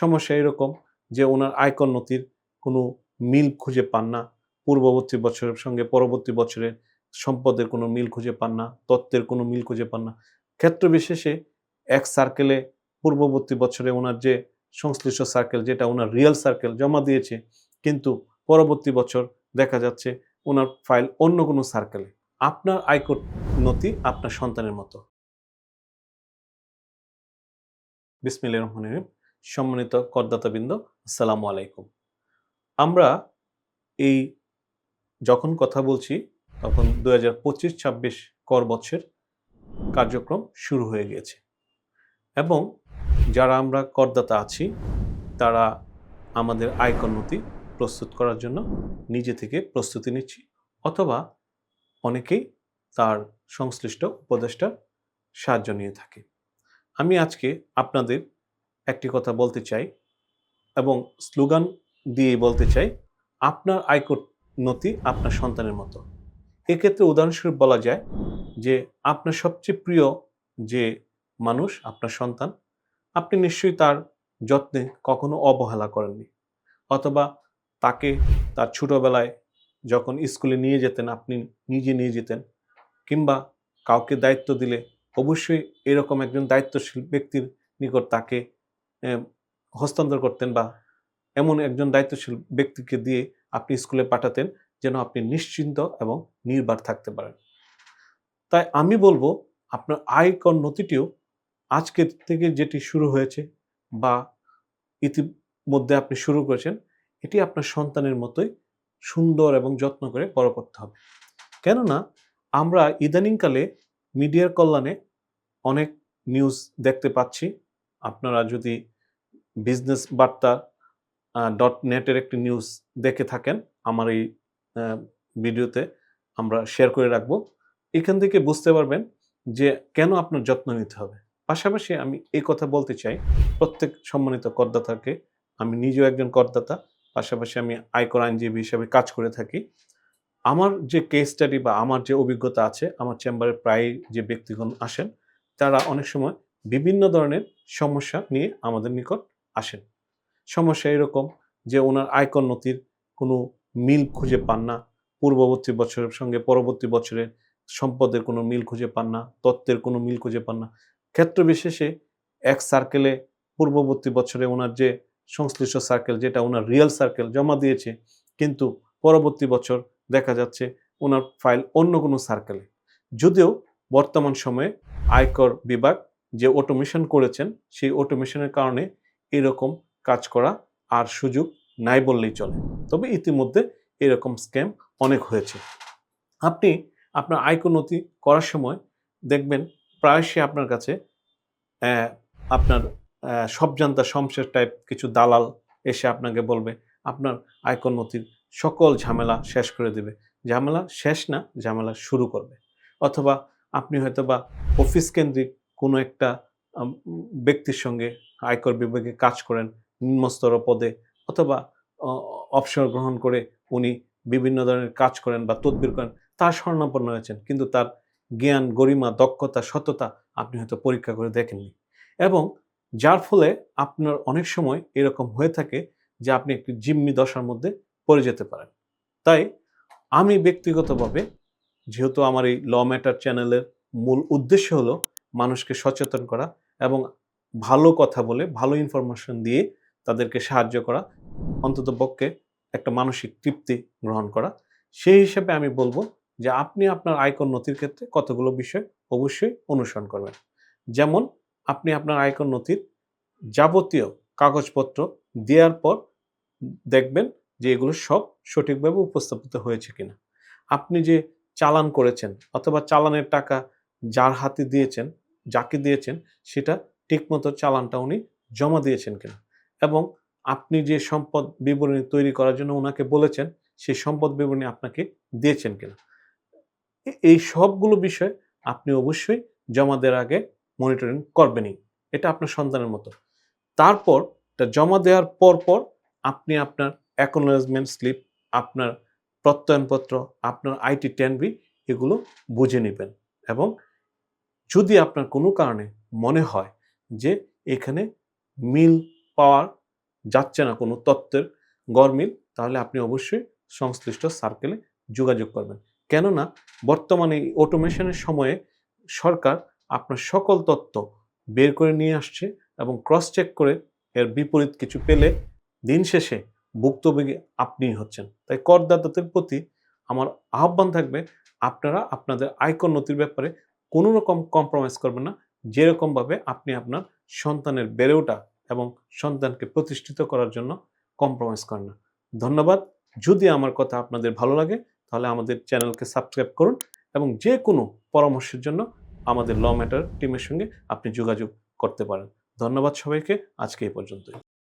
সমস্যা এরকম যে ওনার আয়কর নথির কোনো মিল খুঁজে পান না, পূর্ববর্তী বছরের সঙ্গে পরবর্তী বছরের সম্পদের কোনো মিল খুঁজে পান না, তত্ত্বের কোনো মিল খুঁজে পান না। ক্ষেত্র বিশেষে এক সার্কেলে পূর্ববর্তী বছরে ওনার যে সংশ্লিষ্ট সার্কেল যেটা ওনার রিয়েল সার্কেল জমা দিয়েছে, কিন্তু পরবর্তী বছর দেখা যাচ্ছে ওনার ফাইল অন্য কোনো সার্কেলে আপনার আয়কর নথি আপনার সন্তানের মতো। বিসমিল্লাহির রহমানির রহিম। সম্মানিত করদাতাবৃন্দ, আসসালামু আলাইকুম। আমরা এই যখন কথা বলছি, তখন দু হাজার পঁচিশ ছাব্বিশ কর বছর কার্যক্রম শুরু হয়ে গিয়েছে এবং যারা আমরা করদাতা আছি, তারা আমাদের আয়কর নথি প্রস্তুত করার জন্য নিজে থেকে প্রস্তুতি নিচ্ছি, অথবা অনেকেই তার সংশ্লিষ্ট উপদেষ্টার সাহায্য নিয়ে থাকে। আমি আজকে আপনাদের একটি কথা বলতে চাই এবং স্লোগান দিয়ে বলতে চাই, আপনার আয়কর নথি আপনার সন্তানের মতো। এক্ষেত্রে উদাহরণস্বরূপ বলা যায় যে, আপনার সবচেয়ে প্রিয় যে মানুষ আপনার সন্তান, আপনি নিশ্চয়ই তার যত্নে কখনো অবহেলা করেননি। অথবা তাকে তার ছোটোবেলায় যখন স্কুলে নিয়ে যেতেন, আপনি নিজে নিয়ে যেতেন কিংবা কাউকে দায়িত্ব দিলে অবশ্যই এরকম একজন দায়িত্বশীল ব্যক্তির নিকট তাকে হস্তান্তর করতেন বা এমন একজন দায়িত্বশীল ব্যক্তিকে দিয়ে আপনি স্কুলে পাঠাতেন যেন আপনি নিশ্চিন্ত এবং নির্বাক থাকতে পারেন। তাই আমি বলব, আপনার আয়কর নথিটিও আজকে থেকে যেটি শুরু হয়েছে বা ইতিমধ্যে আপনি শুরু করেছেন, এটি আপনার সন্তানের মতোই সুন্দর এবং যত্ন করে বড় করতে হবে। কেননা, আমরা ইদানিংকালে মিডিয়ার কল্যাণে অনেক নিউজ দেখতে পাচ্ছি আপনারা যদি বিজনেস বার্তা ডট নেটের একটি নিউজ দেখে থাকেন, আমার এই ভিডিওতে আমরা শেয়ার করে রাখব। এখান থেকে বুঝতে পারবেন যে কেন আপনার যত্ন নিতে হবে। পাশাপাশি আমি এই কথা বলতে চাই, প্রত্যেক সম্মানিত করদাতাকে। আমি নিজেও একজন করদাতা, পাশাপাশি আমি আয়কর আইনজীবী হিসাবে কাজ করে থাকি। আমার যে কেস স্টাডি বা আমার যে অভিজ্ঞতা আছে, আমার চেম্বারে প্রায় যে ব্যক্তিগণ আসেন, তারা অনেক সময় বিভিন্ন ধরনের সমস্যা নিয়ে আমাদের নিকট আসেন। সমস্যা এরকম যে ওনার আয়কর নথির কোনো মিল খুঁজে পান না, পূর্ববর্তী বছরের সঙ্গে পরবর্তী বছরের সম্পদের কোনো মিল খুঁজে পান না, তত্ত্বের কোনো মিল খুঁজে পান না। ক্ষেত্র বিশেষে এক সার্কেলে পূর্ববর্তী বছরে ওনার যে সংশ্লিষ্ট সার্কেল যেটা ওনার রিয়েল সার্কেল জমা দিয়েছে, কিন্তু পরবর্তী বছর দেখা যাচ্ছে ওনার ফাইল অন্য কোনো সার্কেলে যদিও বর্তমান সময়ে আয়কর বিভাগ যে অটোমেশন করেছেন সেই অটোমেশনের কারণে এরকম কাজ করা আর সুযোগ নাই বললেই চলে। তবে ইতিমধ্যে এরকম স্ক্যাম অনেক হয়েছে। আপনি আপনার আয়কর নথি করার সময় দেখবেন প্রায়শই আপনার কাছে আপনার আহ, সব জানতা শমশের টাইপ কিছু দালাল এসে আপনাকে বলবে আপনার আয়কর নথির সকল ঝামেলা শেষ করে দেবে। ঝামেলা শেষ না ঝামেলা শুরু করবে। অথবা আপনি হয়তো বা অফিস কেন্দ্রিক কোনো একটা ব্যক্তির সঙ্গে আয়কর বিভাগে কাজ করেন নিম্নস্তর পদে অথবা অবসর গ্রহণ করে উনি বিভিন্ন ধরনের কাজ করেন বা তদবির করেন, তার স্বর্ণাপন্ন হয়েছেন। কিন্তু তার জ্ঞান, গরিমা, দক্ষতা, সততা আপনি হয়তো পরীক্ষা করে দেখেননি। এবং যার ফলে আপনার অনেক সময় এরকম হয়ে থাকে যে আপনি একটি জিম্মি দশার মধ্যে পড়ে যেতে পারেন। তাই আমি ব্যক্তিগতভাবে, যেহেতু আমার এই ল ম্যাটার চ্যানেলের মূল উদ্দেশ্য হলো মানুষকে সচেতন করা এবং ভালো কথা বলে ভালো ইনফরমেশন দিয়ে তাদেরকে সাহায্য করা, অন্তত পক্ষে একটা মানসিক তৃপ্তি গ্রহণ করা। সেই হিসেবে আমি বলব যে আপনি আপনার আয়কর নথির ক্ষেত্রে কতগুলো বিষয় অবশ্যই অনুসরণ করবেন। যেমন, আপনি আপনার আয়কর নথির যাবতীয় কাগজপত্র দেওয়ার পর দেখবেন যে এগুলো সব সঠিকভাবে উপস্থাপিত হয়েছে কিনা। আপনি যে চালান করেছেন অথবা চালানের টাকা যার হাতে দিয়েছেন যাকে দিয়েছেন, সেটা ঠিকমতো চালানটা উনি জমা দিয়েছেন কিনা। এবং আপনি যে সম্পদ বিবরণী তৈরি করার জন্য ওনাকে বলেছেন সেই সম্পদ বিবরণী আপনাকে দিয়েছেন কিনা। এই সবগুলো বিষয় আপনি অবশ্যই জমা দেওয়ার আগে মনিটরিং করবেনই। এটা আপনার সন্তানের মতো। তারপর এটা জমা দেওয়ার পর পর আপনি আপনার অ্যাকনোলেজমেন্ট স্লিপ আপনার প্রত্যয়নপত্র, আপনার আইটি টেন বি এগুলো বুঝে নেবেন এবং যদি আপনার কোনো কারণে মনে হয় যে এখানে মিল পাওয়ার যাচ্ছে না কোনো তত্ত্বের গরমিল তাহলে আপনি অবশ্যই সংশ্লিষ্ট সার্কেলে যোগাযোগ করবেন। কেননা বর্তমানে অটোমেশনের সময়ে সরকার আপনার সকল তত্ত্ব বের করে নিয়ে আসছে এবং ক্রস চেক করে এর বিপরীত কিছু পেলে দিন শেষে ভুক্তভোগী আপনিই হচ্ছেন। তাই করদাতাদের প্রতি আমার আহ্বান থাকবে, আপনারা আপনাদের আয়কর নথির ব্যাপারে কোনো রকম কম্প্রোমাইজ করবেন না। যেরকমভাবে আপনি আপনার সন্তানের বেড়ে ওঠা এবং সন্তানকে প্রতিষ্ঠিত করার জন্য কম্প্রোমাইজ করেন না। ধন্যবাদ। যদি আমার কথা আপনাদের ভালো লাগে, তাহলে আমাদের চ্যানেলকে সাবস্ক্রাইব করুন এবং যে কোনো পরামর্শের জন্য আমাদের ল ম্যাটার টিমের সঙ্গে আপনি যোগাযোগ করতে পারেন। ধন্যবাদ সবাইকে। আজকে এই পর্যন্তই।